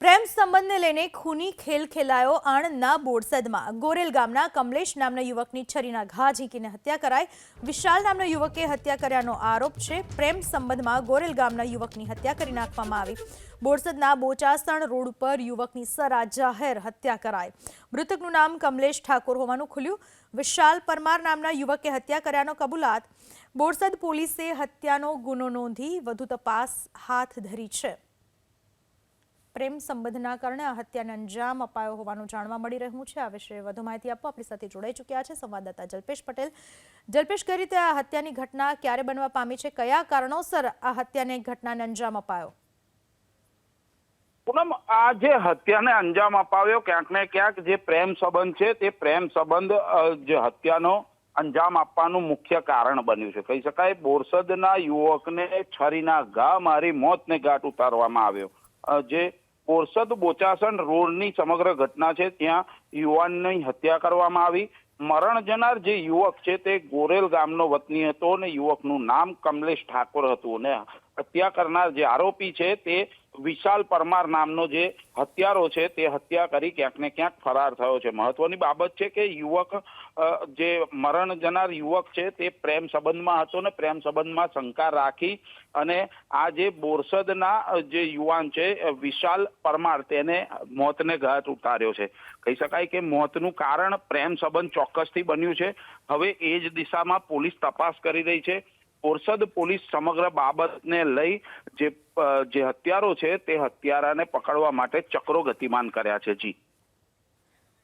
પ્રેમ સંબંધને લઈને ખૂની ખેલ ખેલાયો આણંદના બોરસદમાં. ગોરેલ ગામના કમલેશ નામના યુવકની છરીના ઘા ઝીંકીને હત્યા કરાઈ. વિશાલ નામના યુવકે હત્યા કર્યાનો આરોપ છે. પ્રેમ સંબંધમાં ગોરેલ ગામના યુવકની હત્યા કરી નાખવામાં આવી. બોરસદના બોચાસણ રોડ ઉપર યુવકની સરા જાહેર હત્યા કરાઈ. મૃતકનું નામ કમલેશ ઠાકોર હોવાનું ખુલ્યું. વિશાલ પરમાર નામના યુવકે હત્યા કર્યાનો કબૂલાત. બોરસદ પોલીસે હત્યાનો ગુનો નોંધી વધુ તપાસ હાથ ધરી છે. પ્રેમ સંબંધના કારણે આ હત્યાને અંજામ અપાયો હોવાનું જાણવા મળી રહ્યું છે. આ વિશે વધુ માહિતી આપવા આપણી સાથે જોડાઈ ચૂક્યા છે સંવાદદાતા જલ્પેશ પટેલ. જલ્પેશ, કઈ રીતે આ હત્યાની ઘટના ક્યારે બનવા પામી છે? કયા કારણોસર આ હત્યાને ઘટનાને અંજામ અપાયો? પૂનમ, આ જે હત્યાને અંજામ અપાવ્યો ક્યાંક ને ક્યાંક જે પ્રેમ સંબંધ છે, તે પ્રેમ સંબંધ જે હત્યાનો અંજામ આપવાનું મુખ્ય કારણ બન્યું છે. કહી શકાય, બોરસદના યુવકને છરીના ઘા મારી મોતને ઘાટ ઉતારવામાં આવ્યો. જે બોરસદ બોચાસણ રોડની સમગ્ર ઘટના છે. ત્યાં યુવાનની હત્યા કરવામાં આવી. મરણ જનાર જે યુવક છે તે ગોરેલ ગામનો વતની હતો અને યુવકનું નામ કમલેશ ઠાકોર હતું. અને હત્યા કરનાર જે આરોપી છે તે વિશાલ પરમાર નામનો જે હત્યારો છે તે હત્યા કરી ક્યાંક ને ક્યાંક ફરાર થયો છે. મહત્વની બાબત છે કે યુવક જે મરણ જનાર યુવક છે તે પ્રેમ સંબંધમાં હતો ને પ્રેમ સંબંધમાં શંકા રાખી અને આ જે બોરસદના જે યુવાન છે વિશાલ પરમાર તેને મોતને ઘાટ ઉતાર્યો છે. કહી શકાય કે મોતનું કારણ પ્રેમ સંબંધ ચોક્કસથી બન્યું છે. હવે એ જ દિશામાં પોલીસ તપાસ કરી રહી છે. બોરસદ પોલીસ સમગ્ર બાબતને લઈ જે જે હત્યારો છે તે હત્યારાને પકડવા માટે ચક્રો ગતિમાન કર્યા છે, જી.